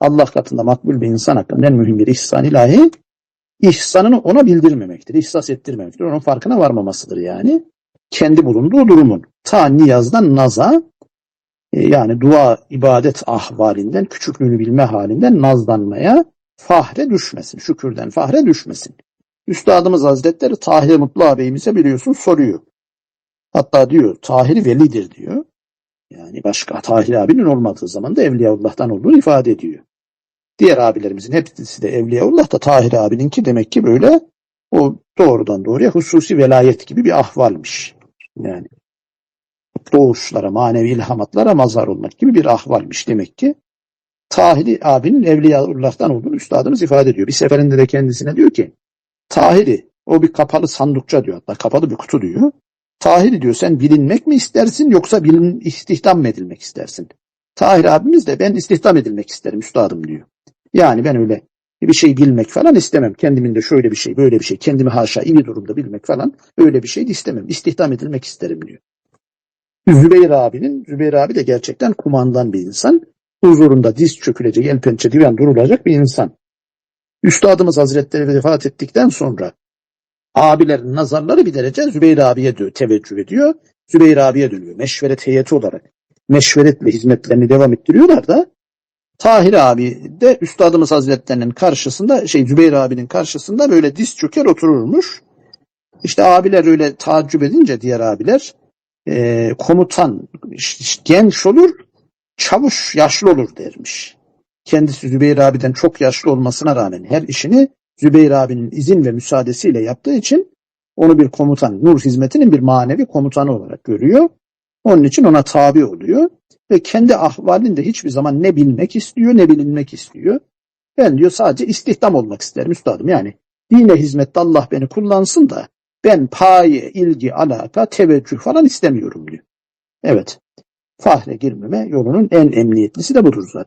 Allah katında makbul bir insan hakkında en mühim bir ihsan ilahi ihsanını ona bildirmemektir, ihsas ettirmemektir. Onun farkına varmamasıdır yani. Kendi bulunduğu durumun ta niyazdan naza e, yani dua, ibadet ahvalinden, küçüklüğünü bilme halinden nazlanmaya fahre düşmesin. Şükürden fahre düşmesin. Üstadımız Hazretleri Tahir Mutlu ağabeyimize biliyorsun soruyor. Hatta diyor Tahir velidir diyor. Yani başka Tahir abinin olmadığı zaman da Evliyaullah'tan olduğunu ifade ediyor. Diğer abilerimizin hepsi de Evliyaullah da Tahir abininki demek ki böyle o doğrudan doğruya hususi velayet gibi bir ahvalmiş. Yani doğuşlara, manevi ilhamatlara mazhar olmak gibi bir ahvalmiş demek ki. Tahiri abinin Evliyaullah'tan olduğunu üstadımız ifade ediyor. Bir seferinde de kendisine diyor ki Tahiri o bir kapalı sandıkça diyor hatta kapalı bir kutu diyor. Tahiri diyor sen bilinmek mi istersin yoksa bilin, istihdam mı edilmek istersin? Tahir abimiz de ben istihdam edilmek isterim üstadım diyor. Yani ben öyle bir şey bilmek falan istemem. Kendimin de şöyle bir şey, böyle bir şey, kendimi haşa iyi durumda bilmek falan öyle bir şey de istemem. İstihdam edilmek isterim diyor. Zübeyir abinin, Zübeyir abi de gerçekten kumandan bir insan. Huzurunda diz çökülecek, el pençe divan durulacak bir insan. Üstadımız Hazretleri vefat ettikten sonra abilerin nazarları bir derece Zübeyir abiye dö- teveccüh ediyor. Zübeyir abiye dönüyor. Meşveret heyeti olarak meşveretle hizmetlerini devam ettiriyorlar da Tahir abi de Üstadımız Hazretlerinin karşısında şey Zübeyir abinin karşısında böyle diz çöker otururmuş. İşte abiler öyle taaccüp edince diğer abiler e, komutan genç olur çavuş yaşlı olur dermiş. Kendisi Zübeyir abiden çok yaşlı olmasına rağmen her işini Zübeyir abinin izin ve müsaadesiyle yaptığı için onu bir komutan, nur hizmetinin bir manevi komutanı olarak görüyor. Onun için ona tabi oluyor ve kendi ahvalinde hiçbir zaman ne bilmek istiyor ne bilinmek istiyor. Ben diyor sadece istihdam olmak isterim üstadım. Yani dine hizmette Allah beni kullansın da ben paye, ilgi, alaka, teveccüh falan istemiyorum diyor. Evet. Fahre girmeme yolunun en emniyetlisi de budur zaten.